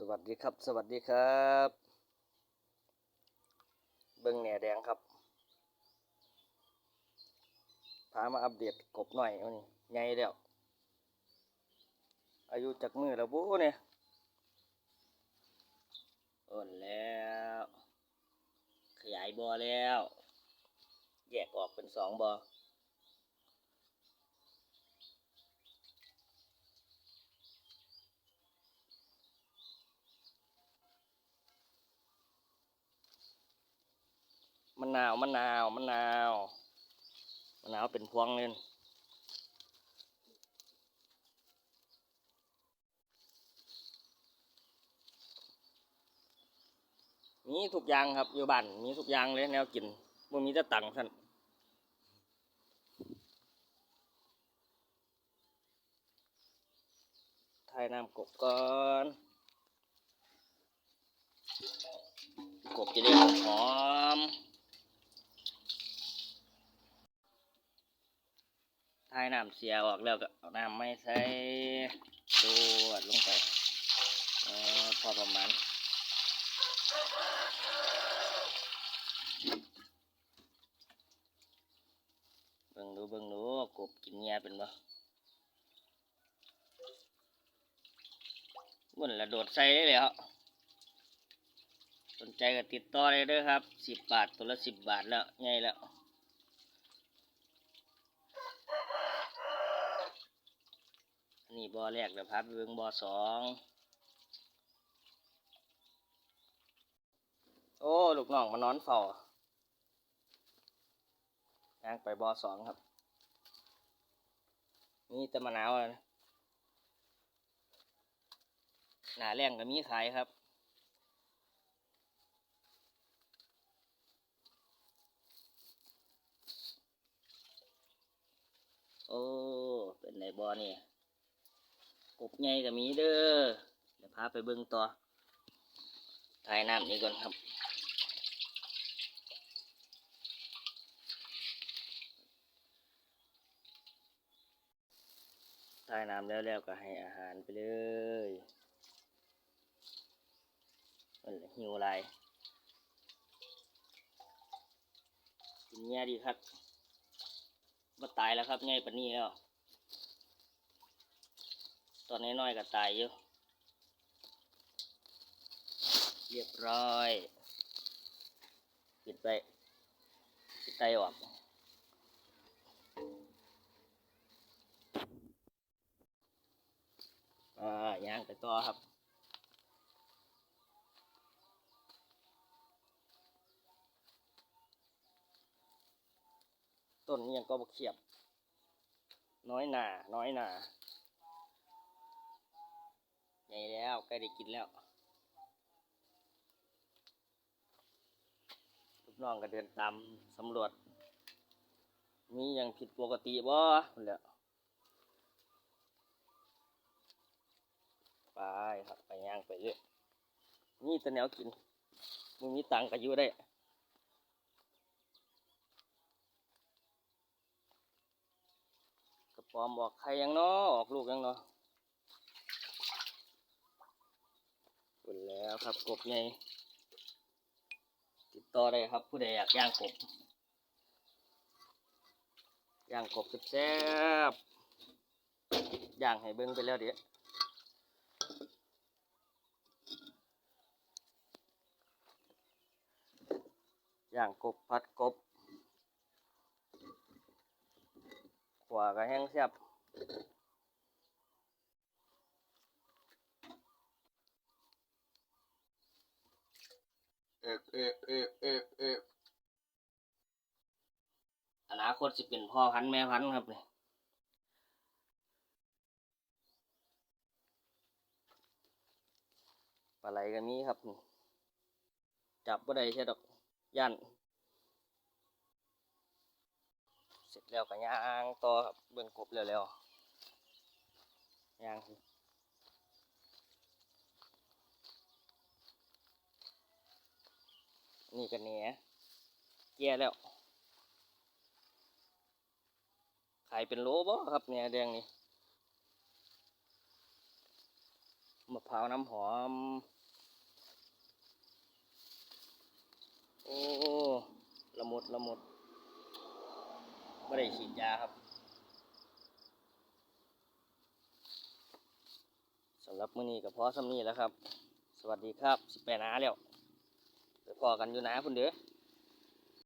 สวัสดีครับ สวัสดีครับ เบิ้งแหน่แดงครับ พามาอัปเดตกบหน่อยวันนี้ใหญ่แล้ว อายุจากมือแล้วบูเนี่ยอ่อนแล้ว ขยายบอแล้ว แยกออกเป็นสองบอ นาวมะนาวมะนาวมะนาวเป็นพวงเลยมีทุกอย่างครับ อยู่บ้านมีทุกอย่างเลยแนวกินบ่มีแต่ตังท่านทายน้ำกบก่อนกบจะได้หอม ทายน้ำเสียออกแล้วก็เอาน้ำไม่ใส่ตัวลงไปออพอประมาณเบิ่งดูเบิ่งดูกบกินเงียเป็นบ่มันละโดดใส่ได้เลยครับสนใจก็ติดต่อได้เด้อครับสิบบาทตัวละสิบบาทแล้วไงแล้ว นี่บ่อแรกเดี๋ยวพาไปเบิ่งบ่อสองโอ้ลูกน้องมานอนเฝ้าย่างไปบอสองครับมีแต่มะนาวนะหนาแรงก็มีขายครับโอ้ เป็นไหนบอนี่ กบใหญ่ก็มีเด้อเดี๋ยวพาไปเบิ่งต่อถ่ายน้ำนี่ก่อนครับถ่ายน้ำแล้วแล้วก็ให้อาหารไปเลยมันหิวอะไรกินแง่ดีครับมาตายแล้วครับไงปานนี้แล้ว ตอนนี้น้อยก็ตายอยู่ เรียบร้อยปิดไปปิดไตออกอ่าย่างไปต่อครับต้นนี้ยังก็บกเขียบ น้อยหนา น้อยหนา ใหญ่แล้วใกล้ได้กินแล้วลูกน้องก็เดินตามสำรวจ มีอย่างผิดปกติบ่แล้วไปครับไปย่างไปเรื่อยนี่ต่แนวกินมึงมีตังก็อยู่ได้กระปอมบอกใครยังเนาะออกลูกยังเนาะคุน แล้วครับกบไงติดต่อได้ครับ ผู้ใดอยากย่างกบย่างกบแซ่บย่างให้เบิ้งไปแล้วเดี๋ยวย่างกบผัดกบขวาก็แห้งแซ่บ เอกเอกเอกเอกเอกอนาคตสิเป็นพ่อพันธุ์แม่พันธุ์ครับเนี่ยปลาไหลก็มีครับ จับบ่ได้ใช่ดอกย่านเสร็จแล้วก็ย่างต่อครับเบิ่งกบเร็วๆย่างสิ นี่กันเนี่ยแย่แล้ว ขายเป็นโลบ่ครับเนี่ยแดงนี่มะพร้าวน้ำหอม โอ้ละมุดละมุดไม่ได้ฉีดยาครับสำหรับมื้อนี้ก็พอสำนี้แล้วครับ สวัสดีครับ สิไปดนาแล้ว พอกันอยู่นะคุณเด้อ